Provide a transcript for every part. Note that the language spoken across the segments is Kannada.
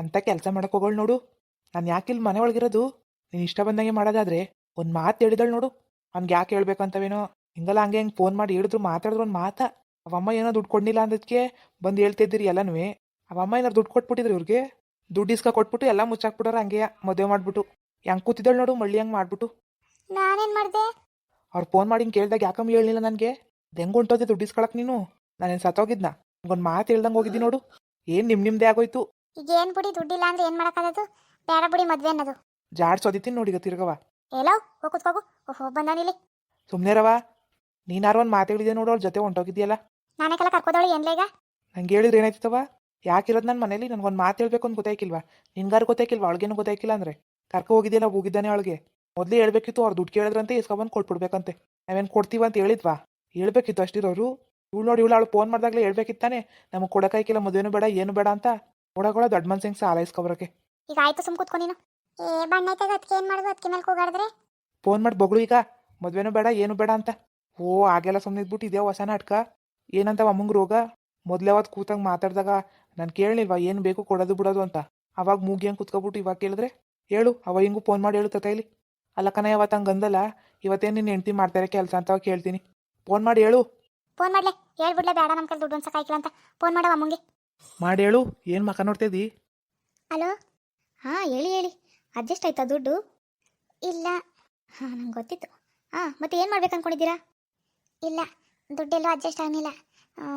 ಅಂತ ಕೆಲಸ ಮಾಡಕ್ ಹೋಗೋಳು ನೋಡು. ನಾನು ಯಾಕೆ ಇಲ್ಲಿ ಮನೆ ಒಳಗಿರೋದು? ನೀನು ಇಷ್ಟ ಬಂದಂಗೆ ಮಾಡೋದಾದ್ರೆ ಒಂದು ಮಾತು ಹೇಳಿದಳು ನೋಡು. ಅವ್ನಿಗೆ ಯಾಕೆ ಹೇಳ್ಬೇಕಂತವೇನೋ? ಹಿಂಗಲ್ಲ ಹಂಗೆ ಹಿಂಗೆ ಫೋನ್ ಮಾಡಿ ಹೇಳಿದ್ರು ಮಾತಾಡಿದ್ರು ಒಂದು ಮಾತಾ. ಅವಮ್ಮ ಏನೋ ದುಡ್ಡು ಕೊಡ್ಲಿಲ್ಲ ಅಂದಕ್ಕೆ ಬಂದು ಹೇಳ್ತಿದ್ದೀರಿ ಎಲ್ಲನೂ ಅವಮ್ಮ ಏನಾರು ದುಡ್ಡು ಕೊಟ್ಬಿಟ್ಟಿದ್ರು ಇವ್ರಿಗೆ? ದುಡ್ಡು ಇಸ್ಕ ಕೊಟ್ಬಿಟ್ಟು ಎಲ್ಲ ಮುಚ್ಚಾಕ್ಬಿಟ್ಟಾರ ಹಂಗೆ ಮದುವೆ ಮಾಡ್ಬಿಟ್ಟು. ಹೆಂಗೆ ಕೂತಿದ್ದಳು ನೋಡು ಮಳ್ಳಿ ಹಂಗೆ ಮಾಡ್ಬಿಟ್ಟು. ನಾನೇನು ಮಾಡಿದೆ? ಅವ್ರು ಫೋನ್ ಮಾಡಿ ಹಿಂಗೆ ಕೇಳ್ದಾಗ ಯಾಕಮ್ಮ ಹೇಳಿಲ್ಲ ನನಗೆ? ಹೆಂಗೆ ಹೊಂಟೋದೆ ದುಡ್ಡು ಇಸ್ಕೊಳಕ್ ನೀನು? ನಾನೇನು ಸತ್ತೋಗಿದ್ನ? ಒಂದು ಮಾತು ಹೇಳ್ದಂಗೆ ಹೋಗಿದ್ದಿ ನೋಡು. ಏನು ನಿಮ್ಮ ನಿಮ್ಮದೇ ಆಗೋಯ್ತು? ಈಗ ಏನ್ ಬಿಡಿ ದುಡ್ಡಿಲ್ಲ ಅಂದ್ರೆ ಏನ್ ಮಾಡಕ್ಕಾಗದು ಬೇಡ ಬಿಡಿ ಮದ್ವೆ ಅನ್ನೋದು. ಜಾಡ್ಸೋದಿತ್ತೀನಿ ನೋಡಿ ಈಗ ತಿರ್ಗವ ಎಲ್ಲೋ ಹೋಗ್ ಕುತ್ಕೋಗು ಓಹೋ ಬಂದಾನಿಲ್ಲಿ ಸುಮ್ನೆ ರವ ನೀನಾರು ಒಂದು ಮಾತು ಹೇಳಿದೆ ನೋಡು ಅವ್ಳ ಜೊತೆ ಹೊಂಟೋಗಿದ್ಯಲ್ಲ ನಾನಕ್ಕೆಲ್ಲ ಕರ್ಕೋದವಳು ಏನ್ಲ ಈಗ? ನಂಗೆ ಹೇಳಿದ್ರೆ ಏನಾಯ್ತವ ಯಾಕಿರೋದು ನನ್ನ ಮನೇಲಿ? ನನಗೊಂದು ಮಾತು ಹೇಳ್ಬೇಕು ಅಂತ ಗೊತ್ತಾಯ್ಕಿಲ್ವಾ? ನಿನ್ಗಾರು ಗೊತ್ತಾಯ್ಕಿಲ್ವಾ? ಅವಳಿಗೇನು ಗೊತ್ತಾಯ್ಕಿಲ್ಲ ಅಂದ್ರೆ? ಕರ್ಕೊ ಹೋಗಿದ್ಯಲ್ಲ ಹೋಗಿದ್ದಾನೆ ಅವಳಿಗೆ. ಮೊದಲೇ ಹೇಳ್ಬೇಕಿತ್ತು ಅವ್ರು ದುಡ್ಡು ಕೇಳಿದ್ರಂತೆ ಇಸ್ಕೊಬಂದು ಕೊಟ್ಬಿಡ್ಬೇಕಂತೆ. ನಾವೇನು ಕೊಡ್ತೀವ ಅಂತ ಹೇಳಿದ್ವಾ? ಹೇಳ್ಬೇಕಿತ್ತು ಅಷ್ಟಿರೋರು. ಇವಳು ನೋಡಿ ಇವಳು ಅವಳು ಫೋನ್ ಮಾಡ್ದಾಗಲೇ ಹೇಳ್ಬೇಕಿತ್ತಾನೆ. ನಮಗೆ ಕೊಡೋಕಾಯ್ಕಿಲ್ಲ ಮದುವೆನೂ ಬೇಡ ಏನು ಬೇಡ ಅಂತ. ಕೊಡೋಕೊಳ ದೊಡ್ಡ ಮನ್ಸಿಂಗ್ ಸಾಲ ಇಸ್ಕೊಬರಕ್ಕೆ. ಈಗ ಆಯ್ತು ಸುಮ್ ಕುತ್ಕೊ ನೀನು. ಏ ಬಣ್ಣ ಐತಾಗ ಅದಕ್ಕೆ ಏನ್ ಮಾಡೋದು ಅದಕ್ಕೆ ಮೇಲೆ ಕೂಗಾಡಿದ್ರೆ? ಫೋನ್ ಮಾಡಿ ಬಗಳು ಈಗ. ಮದ್ವೆನೂ ಬೇಡ ಏನು ಬೇಡ ಅಂತ. ಓ ಆಗೆಲ್ಲ ಸುಮ್ಮನೆ ಇದ್ಬಿಟ್ಟು ಇದೇ ಹೊಸ ನಾಟಕ ಏನಂತ ಅಮ್ಮಂಗೆ ರೋಗ? ಮೊದ್ಲೇ ಅವತ್ತು ಕೂತಂಗೆ ಮಾತಾಡಿದಾಗ ನಾನು ಕೇಳಲಿಲ್ವಾ ಏನು ಬೇಕು ಕೊಡೋದು ಬಿಡೋದು ಅಂತ? ಅವಾಗ ಮೂಗಿ ಹಂಗೆ ಕುತ್ಕೊಬಿಟ್ಟು ಇವಾಗ ಕೇಳಿದ್ರೆ? ಹೇಳು ಅವ ಹಿಂಗೂ ಫೋನ್ ಮಾಡಿ ಹೇಳು ತೈಲಿ ಅಲ್ಲ ಕಣ ಯಾವತ್ತು ಹಂಗೆ ಅಂದಲ್ಲ ಇವತ್ತೇನು ನಿನ್ನ ಹೆಂಡ್ತಿ ಮಾಡ್ತಾರೆ ಕೆಲಸ ಅಂತ ಕೇಳ್ತೀನಿ. ಫೋನ್ ಮಾಡಿ ಹೇಳು. ಫೋನ್ ಮಾಡ್ಲೆ ಹೇಳ್ಬಿಡ್ಲೆ ಬೇಡ ನಮ್ಮ ಕೈಲಿ ದುಡ್ಡು ಅಂತ. ಫೋನ್ ಮಾಡವ ಅಮ್ಮಂಗೆ ಮಾಡಿ ಹೇಳು ಏನು ಮಕ ನೋಡ್ತಿದ್ದಿ ಹಲೋ? ಹಾಂ, ಹೇಳಿ ಹೇಳಿ. ಅಡ್ಜಸ್ಟ್ ಆಯ್ತಾ ದುಡ್ಡು? ಇಲ್ಲ. ಹಾಂ, ನಂಗೆ ಗೊತ್ತಿತ್ತು. ಹಾಂ, ಮತ್ತೆ ಏನು ಮಾಡ್ಬೇಕು ಅನ್ಕೊಂಡಿದ್ದೀರಾ? ಇಲ್ಲ, ದುಡ್ಡೆಲ್ಲೂ ಅಡ್ಜಸ್ಟ್ ಆಗಲಿಲ್ಲ.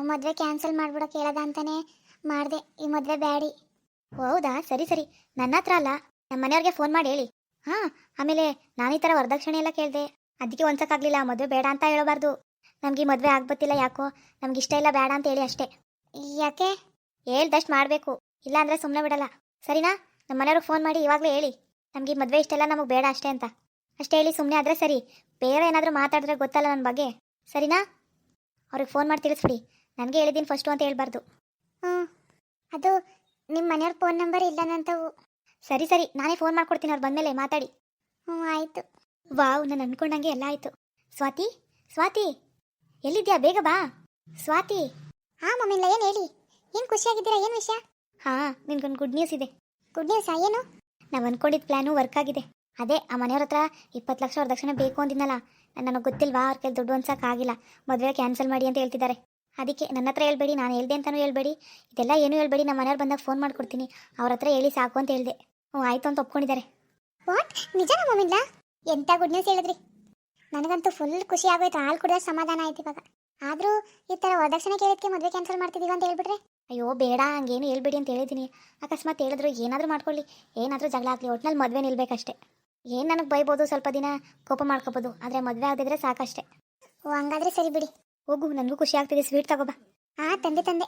ಮದುವೆ ಕ್ಯಾನ್ಸಲ್ ಮಾಡ್ಬಿಡೋಕೆ ಹೇಳದ ಅಂತಾನೆ ಮಾಡಿದೆ. ಈ ಮದುವೆ ಬ್ಯಾಡಿ. ಹೌದಾ? ಸರಿ ಸರಿ. ನನ್ನ ಹತ್ರ ಅಲ್ಲ. ನಮ್ಮ ಮನೆಯವ್ರಿಗೆ ಫೋನ್ ಮಾಡಿ ಹೇಳಿ. ಹಾಂ, ಆಮೇಲೆ ನಾನು ಈ ಥರ ವರದಕ್ಷಿಣೆ ಎಲ್ಲ ಕೇಳಿದೆ. ಅದಕ್ಕೆ ಒಂದ್ಸಕ್ಕಾಗಲಿಲ್ಲ ಮದುವೆ ಬೇಡ ಅಂತ ಹೇಳಬಾರ್ದು. ನಮಗೆ ಮದುವೆ ಆಗ್ಬತ್ತಿಲ್ಲ ಯಾಕೋ? ನಮ್ಗೆ ಇಷ್ಟ ಇಲ್ಲ ಬೇಡ ಅಂತ ಹೇಳಿ ಅಷ್ಟೇ. ಯಾಕೆ? ಹೇಳ್ದಷ್ಟು ಮಾಡಬೇಕು. ಇಲ್ಲಾಂದ್ರೆ ಸುಮ್ಮನೆ ಬಿಡಲ್ಲ. ಸರಿನಾ? ನಮ್ಮ ಮನೆಯವ್ರಿಗೆ ಫೋನ್ ಮಾಡಿ ಇವಾಗಲೇ ಹೇಳಿ. ನಮಗೆ ಈ ಮದುವೆ ಇಷ್ಟೆಲ್ಲ ನಮಗೆ ಬೇಡ ಅಷ್ಟೇ ಅಂತ. ಅಷ್ಟೇ ಹೇಳಿ ಸುಮ್ಮನೆ ಆದರೆ ಸರಿ. ಬೇರೆ ಏನಾದರೂ ಮಾತಾಡಿದ್ರೆ ಗೊತ್ತಲ್ಲ ನನ್ನ ಬಗ್ಗೆ. ಸರಿನಾ? ಅವ್ರಿಗೆ ಫೋನ್ ಮಾಡಿ ತಿಳಿಸ್ಬಿಡಿ. ನನಗೆ ಹೇಳಿದ್ದೀನಿ ಫಸ್ಟು ಅಂತ ಹೇಳ್ಬಾರ್ದು. ಹ್ಞೂ ಅದು ನಿಮ್ಮ ಮನೆಯವ್ರ ಫೋನ್ ನಂಬರ್ ಇಲ್ಲ ನಂತವು ಸರಿ ಸರಿ. ನಾನೇ ಫೋನ್ ಮಾಡ್ಕೊಡ್ತೀನಿ. ಅವ್ರು ಬಂದಮೇಲೆ ಮಾತಾಡಿ. ಹ್ಞೂ ಆಯಿತು. ವಾವ್ ನಾನು ಅನ್ಕೊಂಡಂಗೆ ಎಲ್ಲ ಆಯಿತು. ಸ್ವಾತಿ? ಸ್ವಾತಿ? ಎಲ್ಲಿದ್ಯಾ? ಬೇಗ ಬಾ. ಸ್ವಾತಿ? ಹಾಂ ಮಮ್ಮಿಲ್ಲ ಏನು ಹೇಳಿ? ಏನು ಖುಷಿಯಾಗಿದ್ದೀರಾ? ಏನು ವಿಷಯ? ಹಾಂ, ನಿನ್ಗೊಂದು ಗುಡ್ ನ್ಯೂಸ್ ಇದೆ. ಗುಡ್ ನ್ಯೂಸ್ ಏನು? ನಾವು ಅನ್ಕೊಂಡಿದ್ದ ಪ್ಲ್ಯಾನು ವರ್ಕ್ ಆಗಿದೆ. ಅದೇ, ಆ ಮನೆಯವ್ರ ಹತ್ರ ಇಪ್ಪತ್ತು ಲಕ್ಷ ವರದಕ್ಷಿಣೆ ಬೇಕು ಅಂದಿದ್ನಲ್ಲ. ನನಗೆ ಗೊತ್ತಿಲ್ವಾ, ಅವ್ರ ಕೈಲಿ ದುಡ್ಡು ಆಗಿಲ್ಲ. ಮದುವೆ ಕ್ಯಾನ್ಸಲ್ ಮಾಡಿ ಅಂತ ಹೇಳ್ತಿದ್ದಾರೆ. ಅದಕ್ಕೆ ನನ್ನ ಹತ್ರ ಹೇಳ್ಬೇಡಿ, ನಾನು ಹೇಳ್ದೆ ಅಂತಲೂ ಹೇಳ್ಬೇಡಿ. ಇದೆಲ್ಲ ಏನೂ ಹೇಳ್ಬೇಡಿ ನಮ್ಮ ಮನೆಯವ್ರು ಬಂದಾಗ ಫೋನ್ ಮಾಡ್ಕೊಡ್ತೀನಿ. ಅವ್ರ ಹತ್ರ ಹೇಳಿ ಸಾಕು ಅಂತ ಹೇಳಿದೆ. ಹ್ಞೂ ಆಯಿತು ಅಂತ ಒಪ್ಕೊಂಡಿದ್ದಾರೆ. ವಾಟ್ ನಿಜ ಮಮ್ಮಿಲ್ಲ ಎಂಥ ಗುಡ್ ನ್ಯೂಸ್ ಹೇಳಿದ್ರಿ? ನನಗಂತೂ ಫುಲ್ ಖುಷಿ ಆಗೋಯ್ತು. ಹಾಲು ಕೂಡ ಸಮಾಧಾನ ಆಯ್ತು ಇವಾಗ. ಆದರೂ ಈ ಥರ ವರದಕ್ಷಿಣೆ ಕೇಳಿದ್ಕೆ ಮದುವೆ ಕ್ಯಾನ್ಸಲ್ ಮಾಡ್ತಿದ್ದೀವಿ ಅಂತ ಹೇಳ್ಬಿಟ್ರೆ? ಅಯ್ಯೋ, ಬೇಡ, ಹಂಗೇನು ಹೇಳ್ಬೇಡಿ ಅಂತ ಹೇಳಿದ್ದೀನಿ. ಅಕಸ್ಮಾತ್ ಹೇಳಿದ್ರು, ಏನಾದರೂ ಮಾಡ್ಕೊಳ್ಳಿ. ಏನಾದರೂ ಜಗಳ ಆಗಲಿ, ಒಟ್ನಲ್ಲಿ ಮದುವೆ ನಿಲ್ಬೇಕಷ್ಟೇ. ಏನು ನನಗೆ ಬೈಬೋದು ಸ್ವಲ್ಪ ದಿನ? ಕೋಪ ಮಾಡ್ಕೋಬೋದು. ಆದರೆ ಮದುವೆ ಆಗದಿದ್ರೆ ಸಾಕಷ್ಟೇ. ಓ, ಹಂಗಾದ್ರೆ ಸರಿ ಬಿಡಿ. ಹೋಗು, ನನಗೂ ಖುಷಿ ಆಗ್ತಿದೆ. ಸ್ವೀಟ್ ತಗೋಬಾ ಆ, ತಂದೆ ತಂದೆ.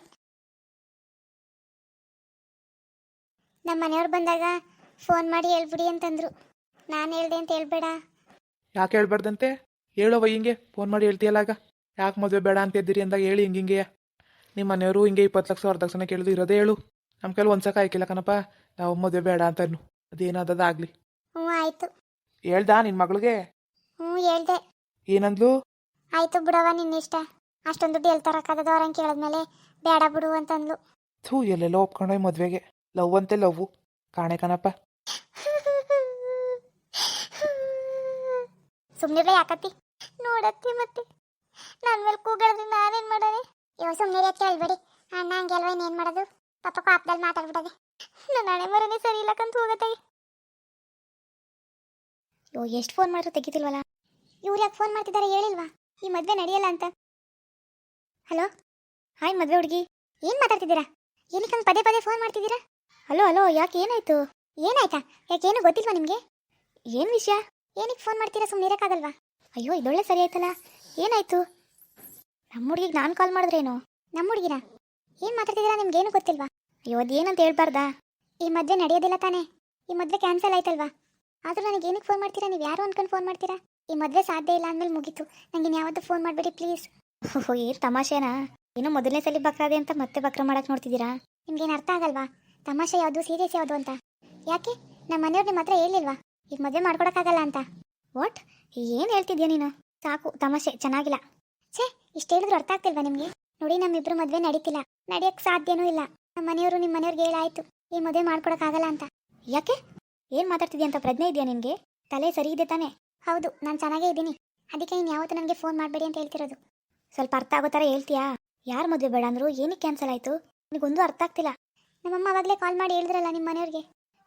ನಮ್ಮ ಮನೆಯವ್ರು ಬಂದಾಗ ಫೋನ್ ಮಾಡಿ ಹೇಳ್ಬಿಡಿ ಅಂತಂದ್ರು. ನಾನು ಹೇಳ್ದೆ ಅಂತ ಹೇಳ್ಬೇಡ. ಯಾಕೆ ಹೇಳ್ಬಾರ್ದಂತೆ? ಹೇಳೋವ ಹಿಂಗೆ ಫೋನ್ ಮಾಡಿ ಹೇಳ್ತೀಯಲ್ಲ ಆಗ. ಯಾಕೆ ಮದುವೆ ಬೇಡ ಅಂತ ಇದ್ದೀರಿ ಅಂದಾಗ ಹೇಳಿ ಹಿಂಗೆ ಹಿಂಗೆ ನಿಮ್ಮ ಮನೆಯವರು ಹಿಂಗೆ ಇಪ್ಪತ್ತು ಲಕ್ಷ ವರದಕ್ಷಿಣೆ ಕೇಳಿದ್ರು ಇರೋದೇ ಹೇಳು. ನಮ್ಮ ಕೈಲಿ ಒಂದ್ಸಕ ಆಯ್ಕಿಲ್ಲ ಕಣಪ್ಪ. ನಾವು ಮದುವೆ ಬೇಡ ಅಂತನು ಅದೇನಾದದಾಗ್ಲಿ ಹ್ಞೂ ಆಯ್ತು. ಹೇಳ್ದಾ ನಿನ್ನ ಮಗಳಿಗೆ? ಹ್ಞೂ ಹೇಳ್ದೆ. ಏನಂದ್ಲು? ಆಯ್ತು ಬಿಡವ ನಿನ್ನಿಷ್ಟ ಅಷ್ಟೊಂದು ದುಡ್ಡು ಎಲ್ಲಿ ಅವ್ರಂಗೆ ಕೇಳಿದ್ಮೇಲೆ ಬೇಡ ಬಿಡು ಅಂತಂದ್ಲು ಥೂ ಎಲ್ಲೆಲ್ಲೋ ಒಪ್ಕೊಂಡೋಯ್ ಮದುವೆಗೆ. ಲವ್ ಅಂತೆ ಲವ್ ಕಾಣೆ ಕಣಪ್ಪ. ಸುಮ್ಮನೆ ಯಾಕತ್ತಿ? ನೋಡತ್ತಿ ಮತ್ತೆ. ನನ್ನ ಮೇಲೆ ಕೂಗಾಡಿದ್ರೆ ನಾನೇನು ಮಾಡೋದೆ? ಇವ ಸುಮ್ಮನೆ ಯಾಕೆ ಹೇಳ್ಬೇಡಿ ಅಣ್ಣ ಹಂಗೆ ಅಲ್ವಾ ಇನ್ನೇನು ಮಾಡೋದು? ಪಾಪ ಕಾಪ್ದಲ್ಲಿ ಮಾತಾಡ್ಬಿಡದೆ. ನನ್ನ ಹಣೆ ಮರನೇ ಸರಿ ಇಲ್ಲ ಕಂತ ಹೋಗತ್ತಾಗಿ ಅಯ್ಯೋ, ಎಷ್ಟು ಫೋನ್ ಮಾಡಿದ್ರು ತೆಗಿತಿಲ್ವಲ್ಲ? ಇವ್ರು ಯಾಕೆ ಫೋನ್ ಮಾಡ್ತಿದ್ದಾರೆ ಹೇಳಿಲ್ವಾ? ಈ ಮದುವೆ ನಡೆಯಲ್ಲ ಅಂತ. ಹಲೋ? ಹಾಯ್ ಮದುವೆ ಹುಡುಗಿ. ಏನು ಮಾತಾಡ್ತಿದ್ದೀರಾ? ಏನಕ್ಕೆ ಪದೇ ಪದೇ ಫೋನ್ ಮಾಡ್ತಿದ್ದೀರಾ? ಹಲೋ ಹಲೋ, ಯಾಕೆ ಏನಾಯ್ತು? ಏನಾಯ್ತಾ? ಯಾಕೆ ಏನು ಗೊತ್ತಿಲ್ವಾ ನಿಮಗೆ? ಏನು ವಿಷಯ? ಏನಕ್ಕೆ ಫೋನ್ ಮಾಡ್ತೀರಾ ಸುಮ್ಮನೆ ಇರೋಕ್ಕಾಗಲ್ವಾ? ಅಯ್ಯೋ, ಇದೊಳ್ಳೆ ಸರಿ ಆಯ್ತಲ್ಲ. ಏನಾಯ್ತು? ನಮ್ಮ ಹುಡುಗಿಗೆ ನಾನು ಕಾಲ್ ಮಾಡಿದ್ರೇನು? ನಮ್ಮ ಹುಡುಗಿನ ಏನು ಮಾತಾಡ್ತಿದ್ದೀರಾ ನಿಮ್ಗೇನು ಗೊತ್ತಿಲ್ವಾ? ಅಯ್ಯೋ, ಅದೇನಂತ ಹೇಳ್ಬಾರ್ದಾ? ಈ ಮದುವೆ ನಡೆಯೋದಿಲ್ಲ ತಾನೇ. ಈ ಮದುವೆ ಕ್ಯಾನ್ಸಲ್ ಆಯ್ತಲ್ವಾ? ಆದರೂ ನನಗೆ ಏನಕ್ಕೆ ಫೋನ್ ಮಾಡ್ತೀರಾ? ನೀವು ಯಾರು ಅನ್ಕೊಂಡು ಫೋನ್ ಮಾಡ್ತೀರಾ? ಈ ಮದುವೆ ಸಾಧ್ಯ ಇಲ್ಲ ಅಂದ್ಮೇಲೆ ಮುಗೀತು. ನನಗೆ ಯಾವತ್ತೂ ಫೋನ್ ಮಾಡಬೇಡಿ ಪ್ಲೀಸ್ ಓಹೋ, ಏನು ತಮಾಷೆನಾ? ಏನೋ ಮೊದಲನೇ ಸಲ ಬಕ್ರಾದೆ ಅಂತ ಮತ್ತೆ ಬಕ್ರ ಮಾಡಕ್ಕೆ ನೋಡ್ತಿದ್ದೀರಾ? ನಿಮ್ಗೇನು ಅರ್ಥ ಆಗಲ್ವಾ? ತಮಾಷೆ ಯಾವುದು ಸೀರಿಯಸ್ ಯಾವುದು ಅಂತ? ಯಾಕೆ? ನಮ್ಮ ಮನೆಯವ್ರು ನಿಮ್ಮ ಹತ್ರ ಹೇಳಿಲ್ವಾ ಈಗ ಮದುವೆ ಮಾಡ್ಕೊಡಕ್ಕಾಗಲ್ಲ ಅಂತ? ವಾಟ್ ಏನು ಹೇಳ್ತಿದ್ಯಾ ನೀನು? ಸಾಕು, ತಮಾಷೆ, ಚೆನ್ನಾಗಿಲ್ಲ. ಛೇ ಇಷ್ಟು ಹೇಳಿದ್ರು ಅರ್ಥ ಆಗ್ತಿಲ್ವಾ ನಿಮಗೆ? ನೋಡಿ ನಮ್ಮಿಬ್ರು ಮದುವೆ ನಡೀತಿಲ್ಲ. ನಡೆಯಕ್ಕೆ ಸಾಧ್ಯನೂ ಇಲ್ಲ. ನಮ್ಮ ಮನೆಯವರು ನಿಮ್ಮ ಮನೆಯವ್ರಿಗೆ ಹೇಳಾಯ್ತು. ಈ ಮದುವೆ ಮಾಡ್ಕೊಡಕ್ಕಾಗಲ್ಲ ಅಂತ. ಯಾಕೆ? ಏನು ಮಾತಾಡ್ತಿದ್ಯಾ ಅಂತ ಪ್ರಜ್ಞೆ ಇದೆಯಾ ನಿನಗೆ? ತಲೆ ಸರಿ ಇದೆ ತಾನೇ? ಹೌದು, ನಾನು ಚೆನ್ನಾಗೇ ಇದ್ದೀನಿ. ಅದಕ್ಕೆ ನೀನು ಯಾವತ್ತೂ ನನಗೆ ಫೋನ್ ಮಾಡಬೇಡಿ ಅಂತ ಹೇಳ್ತಿರೋದು. ಸ್ವಲ್ಪ ಅರ್ಥ ಆಗೋ ಥರ ಹೇಳ್ತೀಯಾ? ಯಾರು ಮದುವೆ ಬೇಡ ಅಂದ್ರು ಏನಕ್ಕೆ ಕ್ಯಾನ್ಸಲ್ ಆಯಿತು? ನನಗೊಂದು ಅರ್ಥ ಆಗ್ತಿಲ್ಲ. ನಮ್ಮಮ್ಮ ಅವಾಗಲೇ ಕಾಲ್ ಮಾಡಿ ಹೇಳಿದ್ರಲ್ಲ ನಿಮ್ಮ ಮನೆಯವ್ರಿಗೆ.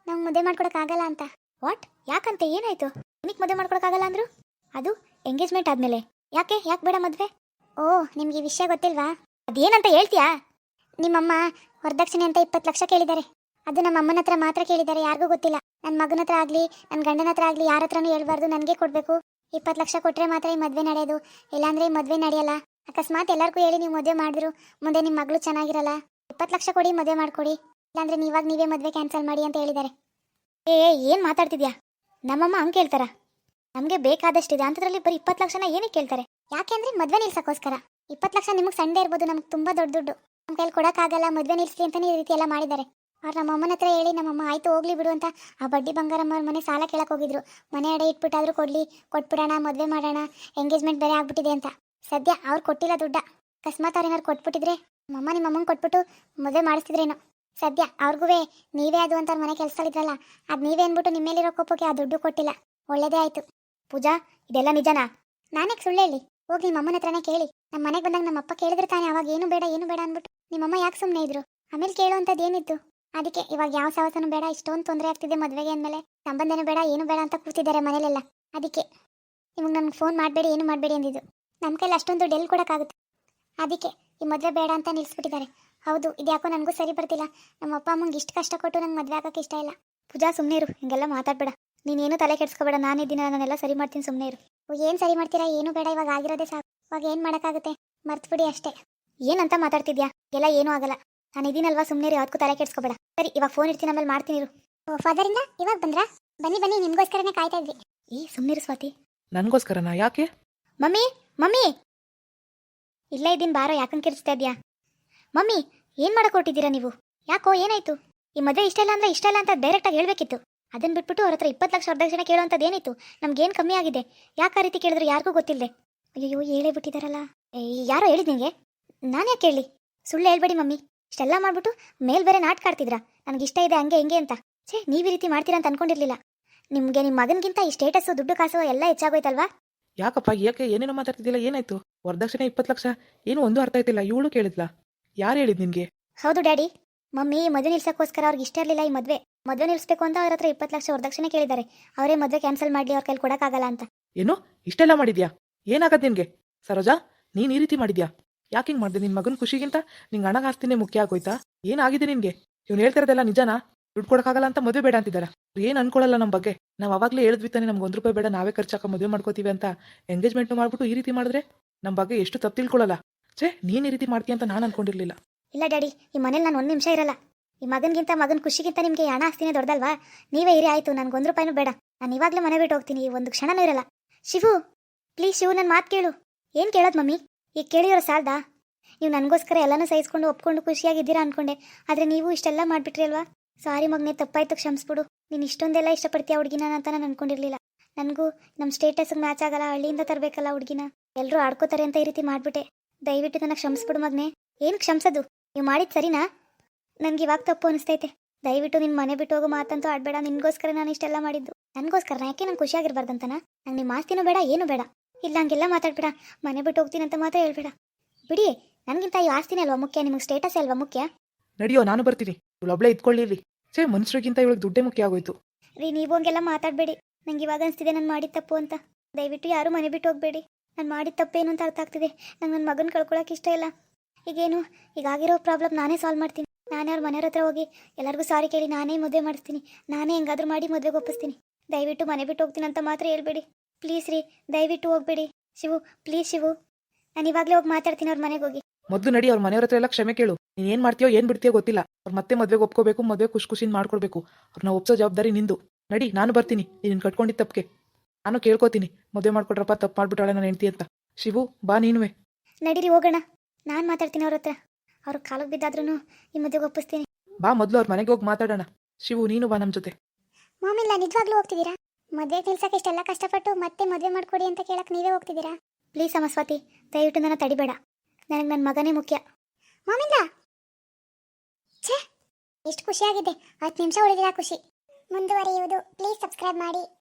ನಂಗೆ ಮದುವೆ ಮಾಡ್ಕೊಡೋಕ್ಕಾಗಲ್ಲ ಅಂತ. ವಾಟ್ ಯಾಕಂತ? ಏನಾಯ್ತು? ಏನಕ್ಕೆ ಮದುವೆ ಮಾಡ್ಕೊಡೋಕ್ಕಾಗಲ್ಲ ಅಂದ್ರು? ಅದು ಎಂಗೇಜ್ಮೆಂಟ್ ಆದಮೇಲೆ. ಯಾಕೆ? ಯಾಕೆ ಬೇಡ ಮದುವೆ? ಓ, ನಿಮ್ಗೆ ವಿಷಯ ಗೊತ್ತಿಲ್ವಾ? ಅದೇನಂತ ಹೇಳ್ತೀಯಾ? ನಿಮ್ಮಮ್ಮ ವರದಕ್ಷಿಣೆ ಅಂತ ಇಪ್ಪತ್ತು ಲಕ್ಷ ಕೇಳಿದ್ದಾರೆ. ಅದು ನಮ್ಮ ಅಮ್ಮನ ಹತ್ರ ಮಾತ್ರ ಕೇಳಿದ್ದಾರೆ, ಯಾರಿಗೂ ಗೊತ್ತಿಲ್ಲ. ನನ್ನ ಮಗನ ಹತ್ರ ಆಗಲಿ ನನ್ನ ಗಂಡನ ಹತ್ರ ಆಗಲಿ, ಯಾರ ಹತ್ರನೂ ಹೇಳ್ಬಾರ್ದು, ನನಗೆ ಕೊಡಬೇಕು. ಇಪ್ಪತ್ತು ಲಕ್ಷ ಕೊಟ್ಟರೆ ಮಾತ್ರ ಈ ಮದುವೆ ನಡೆಯೋದು. ಇಲ್ಲಾಂದ್ರೆ ಈ ಮದುವೆ ನಡೆಯಲ್ಲ. ಅಕಸ್ಮಾತ್ ಎಲ್ಲರಿಗೂ ಹೇಳಿ ನೀವು ಮದುವೆ ಮಾಡಿದ್ರು, ಮುಂದೆ ನಿಮ್ಮ ಮಗಳು ಚೆನ್ನಾಗಿರಲ್ಲ. ಇಪ್ಪತ್ತು ಲಕ್ಷ ಕೊಡಿ, ಮದುವೆ ಮಾಡಿಕೊಡಿ. ಇಲ್ಲಾಂದ್ರೆ ನೀವಾಗ ನೀವೇ ಮದುವೆ ಕ್ಯಾನ್ಸಲ್ ಮಾಡಿ ಅಂತ ಹೇಳಿದ್ದಾರೆ. ಏ ಏನು ಮಾತಾಡ್ತಿದ್ಯಾ? ನಮ್ಮಮ್ಮ ಹಂಗೆ ಕೇಳ್ತಾರ? ನಮಗೆ ಬೇಕಾದಷ್ಟಿದೆ. ಅಂಥದ್ರಲ್ಲಿ ಬರೀ ಇಪ್ಪತ್ತು ಲಕ್ಷನ ಏನಕ್ಕೆ ಕೇಳ್ತಾರೆ? ಯಾಕೆಂದ್ರೆ ಮದುವೆ ನಿಲ್ಸಕ್ಕೋಸ್ಕರ. ಇಪ್ಪತ್ತು ಲಕ್ಷ ನಿಮಗೆ ಸಂಡೆ ಇರ್ಬೋದು, ನಮ್ಗೆ ತುಂಬ ದೊಡ್ಡ ದುಡ್ಡು. ನಮ್ಮ ಕೈಲಿ ಕೊಡಕ್ಕಾಗಲ್ಲ, ಮದುವೆ ನಿಲ್ಲಿಸಿ ಅಂತಾನೆ ಈ ರೀತಿ ಎಲ್ಲ ಮಾಡಿದ್ದಾರೆ. ಅವ್ರು ನಮ್ಮ ಅಮ್ಮನ ಹತ್ರ ಹೇಳಿ, ನಮ್ಮಮ್ಮ, ಆಯ್ತು, ಹೋಗ್ಲಿ ಬಿಡು ಅಂತ ಆ ಬಡ್ಡಿ ಬಂಗಾರಮ್ಮ ಅವ್ರ ಮನೆ ಸಾಲ ಕೇಳಕ್ ಹೋಗಿದ್ರು. ಮನೆ ಅಡೆ ಇಟ್ಬಿಟ್ಟಾದ್ರೂ ಕೊಡ್ಲಿ, ಕೊಟ್ಬಿಡೋಣ, ಮದುವೆ ಮಾಡೋಣ, ಎಂಗೇಜ್ಮೆಂಟ್ ಬೇರೆ ಆಗ್ಬಿಟ್ಟಿದೆ ಅಂತ. ಸದ್ಯ ಅವ್ರು ಕೊಟ್ಟಿಲ್ಲ ದುಡ್ಡ. ಅಕಸ್ಮಾತ್ ಅವ್ರು ಏನಾರು ಕೊಟ್ಬಿಟ್ಟಿದ್ರೆ, ನಮ್ಮಮ್ಮ ನಿಮ್ಮ ಅಮ್ಮಂಗೆ ಕೊಟ್ಬಿಟ್ಟು ಮದುವೆ ಮಾಡಿಸ್ತಿದ್ರೇನೋ? ಸದ್ಯ ಅವ್ರಿಗೂ ನೀವೇ ಅದು ಅಂತ ಅವ್ರ ಮನೆ ಕೆಲಸದಲ್ಲಿದ್ರಲ್ಲ ಅದು ನೀವೇ ಅಂದ್ಬಿಟ್ಟು ನಿಮ್ಮೇಲಿರೋ ಕೋಪಕ್ಕೆ ಆ ದುಡ್ಡು ಕೊಟ್ಟಿಲ್ಲ. ಒಳ್ಳೇದೇ ಆಯ್ತು. ಪೂಜಾ, ಇದೆಲ್ಲ ನಿಜನಾ? ನಾನೇ ಸುಳ್ಳು ಹೇಳಿ ಹೋಗಿ ನಿಮ್ಮ ಅಮ್ಮನ ಹತ್ರನೇ ಕೇಳಿ. ನಮ್ಮ ಮನೆಗೆ ಬಂದಾಗ ನಮ್ಮ ಅಪ್ಪ ಕೇಳಿದ್ರೆ ತಾನೇ, ಅವಾಗ ಏನು ಬೇಡ ಏನು ಬೇಡ ಅಂದ್ಬಿಟ್ಟು. ನಿಮ್ಮಮ್ಮ ಯಾಕೆ ಸುಮ್ಮನೆ ಇದ್ರು? ಆಮೇಲೆ ಕೇಳುವಂಥದ್ದು ಏನಿತ್ತು? ಅದಕ್ಕೆ ಇವಾಗ ಯಾವ ಸಾಹಸನು ಬೇಡ, ಇಷ್ಟೊಂದು ತೊಂದರೆ ಆಗ್ತಿದೆ ಮದುವೆಗೆ ಅಂದಮೇಲೆ. ಸಂಬಂಧನೂ ಬೇಡ, ಏನು ಬೇಡ ಅಂತ ಕೂತಿದ್ದಾರೆ ಮನೇಲೆಲ್ಲ. ಅದಕ್ಕೆ ನಿಮಗೆ ನಮ್ಗೆ ಫೋನ್ ಮಾಡಬೇಡಿ, ಏನು ಮಾಡಬೇಡಿ ಅಂದಿದ್ದು. ನಮ್ಮ ಕೈಲಿ ಅಷ್ಟೊಂದು ಡೆಲ್ ಕೊಡೋಕ್ಕಾಗುತ್ತೆ. ಅದಕ್ಕೆ ಈ ಮದುವೆ ಬೇಡ ಅಂತ ನಿಲ್ಲಿಸ್ಬಿಟ್ಟಿದ್ದಾರೆ ಹೌದು, ಇದ್ಯಾಕೋ ನನಗೂ ಸರಿ ಬರ್ತಿಲ್ಲ. ನಮ್ಮ ಅಪ್ಪ ಅಮ್ಮಂಗೆ ಇಷ್ಟು ಕಷ್ಟ ಕೊಟ್ಟು ನಂಗೆ ಮದುವೆ ಆಗೋಕ್ಕೆ ಇಷ್ಟ ಇಲ್ಲ. ಪೂಜಾ ಸುಮ್ಮನೆ ಇರು, ಹಿಂಗೆಲ್ಲ ಮಾತಾಡ್ಬೇಡ. ನೀನೇನು ತಲೆ ಕೆಡ್ಸ್ಕೊಬೇಡ ನಾನಿದ್ದೀನಿ ನಾನೆಲ್ಲ ಸರಿ ಮಾಡ್ತೀನಿ ಸುಮ್ಮನೆ ಇರು. ಏನು ಸರಿ ಮಾಡ್ತೀರಾ? ಏನು ಬೇಡ ಇವಾಗ ಆಗಿರೋದೇ ಸಾಕು. ಇವಾಗ ಏನು ಮಾಡೋಕ್ಕಾಗುತ್ತೆ? ಮರ್ತ್ಬಿಡಿ ಅಷ್ಟೇ. ಏನಂತ ಮಾತಾಡ್ತಿದ್ಯಾ? ಎಲ್ಲ ಏನೂ ಆಗಲ್ಲ. ನಾನು ಇದೀನಲ್ವಾ? ಸುಮ್ಮನೆ ಯಾವ್ದಕ್ಕೂ ತಲೆ ಕೆಡ್ಸ್ಕೊಬೇಡ. ಸರಿ ಇವಾಗ ಫೋನ್ ಇರ್ತೀನಿ ಆಮೇಲೆ ಮಾಡ್ತೀನಿ ಇರು. ಓ ಫಾದರಿಂದ ಇವಾಗ ಬಂದ್ರಾ? ಬನ್ನಿ ಬನ್ನಿ ನಿಮಗೋಸ್ಕರನೇ ಕಾಯ್ತಾ ಇದ್ವಿ. ಸುಮ್ಮನೆ ಇರು ಸ್ವಾತಿ. ನನಗೋಸ್ಕರನಾ? ಯಾಕೆ? Mummy mummy! ಇಲ್ಲೇ ಇದ್ದೀನಿ ಬಾರೋ ಯಾಕಂಗೆ ಕಿರ್ಚ್ತಾ ಇದ್ಯಾ? ಮಮ್ಮಿ ಏನು ಮಾಡಕ್ಕೆ ಹೊರಟಿದ್ದೀರಾ ನೀವು? ಯಾಕೋ ಏನಾಯ್ತು? ಈ ಮದುವೆ ಇಷ್ಟ ಇಲ್ಲ ಅಂದ್ರೆ ಇಷ್ಟ ಇಲ್ಲ ಅಂತ ಡೈರೆಕ್ಟಾಗಿ ಹೇಳ್ಬೇಕಿತ್ತು. ಅದನ್ನ ಬಿಟ್ಬಿಟ್ಟು ಅವ್ರ ಹತ್ರ ಇಪ್ಪತ್ತು ಲಕ್ಷ ವರದಕ್ಷಿಣೆ ಕೇಳುವಂಥದ್ದು ಏನಿತ್ತು? ನಮ್ಗೇನು ಕಮ್ಮಿ ಆಗಿದೆ? ಯಾಕೆ ಆ ರೀತಿ ಕೇಳಿದ್ರು ಯಾರಿಗೂ ಗೊತ್ತಿಲ್ಲದೆ ಅಯ್ಯೋ ಹೇಳೇ ಬಿಟ್ಟಿದಾರಲ್ಲ. ಯಾರೋ ಹೇಳಿದ್ ನಿಂಗೆ? ನಾನು ಯಾಕೆ ಹೇಳಿ ಸುಳ್ಳು ಹೇಳ್ಬೇಡಿ ಮಮ್ಮಿ. ಇಷ್ಟೆಲ್ಲ ಮಾಡ್ಬಿಟ್ಟು ಮೇಲ್ ಬೇರೆ ನಾಟಕ ಆಡ್ತಿದ್ರಾ? ನನಗೆ ಇಷ್ಟ ಇದೆ ಹಂಗೆ ಹಿಂಗೆ ಅಂತ. ಛೇ ನೀವು ಈ ರೀತಿ ಮಾಡ್ತೀರಾ ಅಂತ ಅನ್ಕೊಂಡಿರ್ಲಿಲ್ಲ. ನಿಮಗೆ ನಿಮ್ಮ ಮಗನಿಗಿಂತ ಈ ಸ್ಟೇಟಸ್ಸು ದುಡ್ಡು ಕಾಸು ಎಲ್ಲ ಹೆಚ್ಚಾಗೋಯ್ತಲ್ವಾ? ಯಾಕಪ್ಪ ಯಾಕೆ ಏನೇನೋ ಮಾತಾಡ್ತಿದ್ದಿಲ್ಲ? ಏನಾಯ್ತು? ವರದಕ್ಷಿಣೆ ಇಪ್ಪತ್ತು ಲಕ್ಷ? ಏನು ಒಂದು ಅರ್ಥ ಆಯ್ತಿಲ್ಲ. ಇವಳು ಕೇಳಿದ್ಲಾ? ಯಾರು ಹೇಳಿದ್ ನಿಮಗೆ ಹೌದು ಡ್ಯಾಡಿ. ಮಮ್ಮಿ, ಮದುವೆ ನಿಲ್ಸಕ್ಕೋಸ್ಕರ ಅವ್ರಿಗೆ ಇಷ್ಟ ಇರಲಿಲ್ಲ ಈ ಮದುವೆ. ಮದುವೆ ನಿಲ್ಸ್ಬೇಕು ಅಂತ ಅವ್ರ ಹತ್ರ ಇಪ್ಪತ್ತು ಲಕ್ಷ ವರದಕ್ಷಿಣೆ ಕೇಳಿದ್ದಾರೆ. ಅವರೇ ಮದುವೆ ಕ್ಯಾನ್ಸಲ್ ಮಾಡಲಿ, ಅವ್ರ ಕೈಲಿ ಕೊಡೋಕ್ಕಾಗಲ್ಲ ಅಂತ. ಏನು? ಇಷ್ಟೆಲ್ಲ ಮಾಡಿದ್ಯಾ? ಏನಾಗತ್ತೆ ನಿನ್ಗೆ? ಸರೋಜಾ, ನೀನ್ ಈ ರೀತಿ ಮಾಡಿದ್ಯಾ? ಯಾಕೆ ಹಿಂಗ್ ಮಾಡಿದೆ ನಿನ್ ಮಗನ ಖುಷಿಗಿಂತ? ನಿಂಗೆ ಹಣ ಆಸ್ತಿನೇ ಮುಖ್ಯ ಆಗೋಯ್ತಾ? ಏನಾಗಿದೆ ನಿನ್ಗೆ? ಇವ್ನು ಹೇಳ್ತಿರೋದೆಲ್ಲ ನಿಜನಾ? ದುಡ್ಡು ಕೊಡಕ್ಕಾಗಲ್ಲ ಅಂತ ಮದುವೆ ಬೇಡ ಅಂತಿದ್ದಾರ ಏನ್ ಅನ್ಕೊಳಲ್ಲ ನಮ್ಮ ಬಗ್ಗೆ? ನಾವು ಅವಾಗ್ಲೇ ಹೇಳಿದ್ವಿ ತಾನೆ ನಮ್ಗೆ ಒಂದ್ ರೂಪಾಯಿ ಬೇಡ, ನಾವೇ ಖರ್ಚಾಕ ಮದುವೆ ಮಾಡ್ಕೋತೀವಿ ಅಂತ. ಎಂಗೇಜ್ಮೆಂಟ್ ಮಾಡ್ಬಿಟ್ಟು ಈ ರೀತಿ ಮಾಡಿದ್ರೆ ನಮ್ಮ ಬಗ್ಗೆ ಎಷ್ಟು ತಪ್ಪು ತಿಳ್ಕೊಳಲ್ಲ. ಛೇ, ನೀನ್ ಈ ರೀತಿ ಮಾಡ್ತೀಯ ಅಂತ ನಾನು ಅನ್ಕೊಂಡಿರ್ಲಿಲ್ಲ. ಇಲ್ಲ, ಡ್ಯಾಡಿ, ಈ ಮನೇಲಿ ನಾನು ಒಂದು ನಿಮಿಷ ಇರಲ್ಲ. ಈ ಮಗನಿಗಿಂತ ಮಗನ ಖುಷಿಗಿಂತ ನಿಮಗೆ ಹಣ ಆಸ್ತಿನೇ ದೊಡ್ಡದಲ್ವಾ? ನೀವೇ ಇರಿ, ಆಯಿತು, ನನಗೆ ಒಂದು ರೂಪಾಯಿನೂ ಬೇಡ. ನಾನು ಇವಾಗಲೇ ಮನೆ ಬಿಟ್ಟು ಹೋಗ್ತೀನಿ, ಒಂದು ಕ್ಷಣನೂ ಇರಲ್ಲ. ಶಿವು ಪ್ಲೀಸ್ ಶಿವು ನನ್ನ ಮಾತು ಕೇಳು. ಏನು ಕೇಳೋದು ಮಮ್ಮಿ? ಈಗ ಕೇಳಿರೋ ಸಾಲ್ದಾ? ನೀವು ನನಗೋಸ್ಕರ ಎಲ್ಲನೂ ಸಹಿಸ್ಕೊಂಡು ಒಪ್ಕೊಂಡು ಖುಷಿಯಾಗಿದ್ದೀರಾ ಅನ್ಕೊಂಡೆ. ಆದರೆ ನೀವು ಇಷ್ಟೆಲ್ಲ ಮಾಡಿಬಿಟ್ರಿ ಅಲ್ವಾ ಸಾರಿ ಮಗನೇ, ತಪ್ಪಾಯ್ತು, ಕ್ಷಮಿಸ್ಬಿಡು. ನೀನು ಇಷ್ಟೊಂದೆಲ್ಲ ಇಷ್ಟಪಡ್ತೀಯ ಹುಡುಗಿನ ಅಂತ ನಾನು ಅನ್ಕೊಂಡಿರ್ಲಿಲ್ಲ ನನಗೂ ನಮ್ಮ ಸ್ಟೇಟಸ್ಗೆ ಮ್ಯಾಚ್ ಆಗಲ್ಲ, ಹಳ್ಳಿಯಿಂದ ತರಬೇಕಲ್ಲ ಹುಡುಗಿನ. ಎಲ್ಲರೂ ಆಡ್ಕೋತಾರೆ ಅಂತ ಈ ರೀತಿ ಮಾಡಿಬಿಟ್ಟೆ. ದಯವಿಟ್ಟು ನನಗೆ ಕ್ಷಮಿಸ್ಬಿಡು ಮಗನೇ. ಏನು ಕ್ಷಮಿಸೋದು? ನೀವು ಮಾಡಿದ ಸರಿನಾ? ನನಗೆ ಇವಾಗ ತಪ್ಪು ಅನಿಸ್ತೈತೆ. ದಯವಿಟ್ಟು ನಿನ್ನ ಮನೆ ಬಿಟ್ಟು ಹೋಗೋ ಮಾತಂತೂ ಆಡಬೇಡ. ನಿನ್ಗೋಸ್ಕರ ನಾನು ಇಷ್ಟೆಲ್ಲ ಮಾಡಿದ್ದು. ನನಗೋಸ್ಕರ ಯಾಕೆ ನಂಗೆ ಖುಷಿಯಾಗಿರ್ಬಾರ್ದಂತನ ನಂಗೆ ನಿಮ್ಮ ಆಸ್ತಿನೂ ಬೇಡ ಏನು ಬೇಡ. ಇಲ್ಲ ಹಂಗೆಲ್ಲ ಮಾತಾಡ್ಬೇಡ. ಮನೆ ಬಿಟ್ಟು ಹೋಗ್ತೀನಿ ಅಂತ ಮಾತ್ರ ಹೇಳ್ಬೇಡ. ಬಿಡಿ ನನಗಿಂತ ಈ ಆಸ್ತಿನೇ ಅಲ್ವಾ ಮುಖ್ಯ? ನಿಮಗೆ ಸ್ಟೇಟಸ್ ಅಲ್ವಾ ಮುಖ್ಯ? ನಡಿಯೋ ನಾನು ಬರ್ತೀನಿ. ಇವಳೊಬ್ಳೆ ಇದ್ಕೊಳ್ಳಿರಿ. ಛೇ ಮನುಷ್ಯರಿಗಿಂತ ಇವಳಿಗೆ ದುಡ್ಡೇ ಮುಖ್ಯ ಆಗೋಯ್ತು. ರೀ ನೀವು ಹಂಗೆಲ್ಲ ಮಾತಾಡಬೇಡಿ. ನಂಗೆ ಇವಾಗ ಅನಿಸ್ತಿದೆ ನಾನು ಮಾಡಿದ ತಪ್ಪು ಅಂತ. ದಯವಿಟ್ಟು ಯಾರೂ ಮನೆ ಬಿಟ್ಟು ಹೋಗಬೇಡಿ. ನಾನು ಮಾಡಿದ ತಪ್ಪೇನು ಅಂತ ಅರ್ಥ ಆಗ್ತಿದೆ. ನಂಗೆ ನನ್ನ ಮಗನ ಕಳ್ಕೊಳಕ್ಕೆ ಇಷ್ಟ ಇಲ್ಲ. ಈಗೇನು? ಈಗ ಆಗಿರೋ ಪ್ರಾಬ್ಲಮ್ ನಾನೇ ಸಾಲ್ವ್ ಮಾಡ್ತೀನಿ. ನಾನೇ ಅವ್ರ ಮನೆಯವ್ರ ಹತ್ರ ಹೋಗಿ ಎಲ್ಲರಿಗೂ ಸಾರಿ ಕೇಳಿ ನಾನೇ ಮದುವೆ ಮಾಡಿಸ್ತೀನಿ. ನಾನೇ ಹೆಂಗಾದ್ರೂ ಮಾಡಿ ಮದುವೆಗೆ ಒಪ್ಪಿಸ್ತೀನಿ. ದಯವಿಟ್ಟು ಮನೆ ಬಿಟ್ಟು ಹೋಗ್ತೀನಿ ಅಂತ ಮಾತ್ರ ಹೇಳ್ಬೇಡಿ. ಪ್ಲೀಸ್ ರೀ ದಯವಿಟ್ಟು ಹೋಗ್ಬೇಡಿ. ಶಿವು ಪ್ಲೀಸ್ ಶಿವು. ನಾನು ಇವಾಗಲೇ ಹೋಗಿ ಮಾತಾಡ್ತೀನಿ ಅವ್ರ ಮನೆಗೆ ಹೋಗಿ. ಮೊದಲು ನಡಿ ಅವ್ರ ಮನೆಯವ್ರ ಹತ್ರ ಎಲ್ಲ ಕ್ಷಮೆ ಕೇಳು. ನೀನ್ ಏನ್ ಮಾಡ್ತೀಯೋ ಏನ್ ಬಿಡ್ತೀಯೋ ಗೊತ್ತಿಲ್ಲ. ಅವ್ರ ಮತ್ತೆ ಮದುವೆಗೆ ಒಪ್ಕೋಬೇಕು ಮದುವೆ ಖುಷಿ ಖುಷಿನ ಮಾಡ್ಕೊಡ್ಬೇಕು. ಅವ್ರನ್ನ ಒಪ್ಸೋ ಜವಾಬ್ದಾರಿ ನಿಂದು. ನಡಿ ನಾನು ಬರ್ತೀನಿ. ನೀನು ಕಟ್ಕೊಂಡಿದ್ದ ತಪ್ಪಕ್ಕೆ ನಾನು ಕೇಳ್ಕೊತೀನಿ. ಮದುವೆ ಮಾಡ್ಕೊಟ್ರಪ್ಪ ತಪ್ಪು ಮಾಡ್ಬಿಟ್ಟಾಳೆ ನಾನು ಹೆಂಡತಿ ಅಂತ. ಶಿವು ಬಾ ನೀನುವೆ. ನಡೀರಿ ಹೋಗೋಣ. ನಾನು ಮಾತಾಡ್ತೀನಿ ಅವ್ರ ಹತ್ರ. ಅವ್ರ ಕಾಲಿಗೆ ಬಿದ್ದಾದ್ರೂ ಈ ಮದುವೆಗೆ ಒಪ್ಪಿಸ್ತೀನಿ. ಬಾ ಮೊದಲು ಅವ್ರ ಮನೆಗೆ ಹೋಗಿ ಮಾತಾಡೋಣ. ಶಿವು ನೀನು ಬಾ ನಮ್ಮ ಜೊತೆ. ಮಾಮಿಲ್ಲ ನಿಜವಾಗ್ಲೂ ಹೋಗ್ತಿದ್ದೀರಾ ಮದುವೆ ನಿಲ್ಸಕ್ಕೆ ಇಷ್ಟೆಲ್ಲ ಕಷ್ಟಪಟ್ಟು ಮತ್ತೆ ಮದುವೆ ಮಾಡ್ಕೊಡಿ ಅಂತ ಕೇಳಕ್ಕೆ ನೀವೇ ಹೋಗ್ತಿದ್ದೀರಾ ಪ್ಲೀಸ್ ಅಮಸ್ವಾತಿ ದಯವಿಟ್ಟು ನನ್ನ ತಡಿಬೇಡ. ನನಗೆ ನನ್ನ ಮಗನೇ ಮುಖ್ಯ. ಮಾಮಿಲ್ಲ! ಛೇ! ಎಷ್ಟು ಖುಷಿಯಾಗಿದೆ. ಹತ್ತು ನಿಮಿಷ ಉಳಿದಿಲ್ಲ ಖುಷಿ. ಮುಂದುವರಿಯುವುದು. ಪ್ಲೀಸ್ ಸಬ್ಸ್ಕ್ರೈಬ್ ಮಾಡಿ.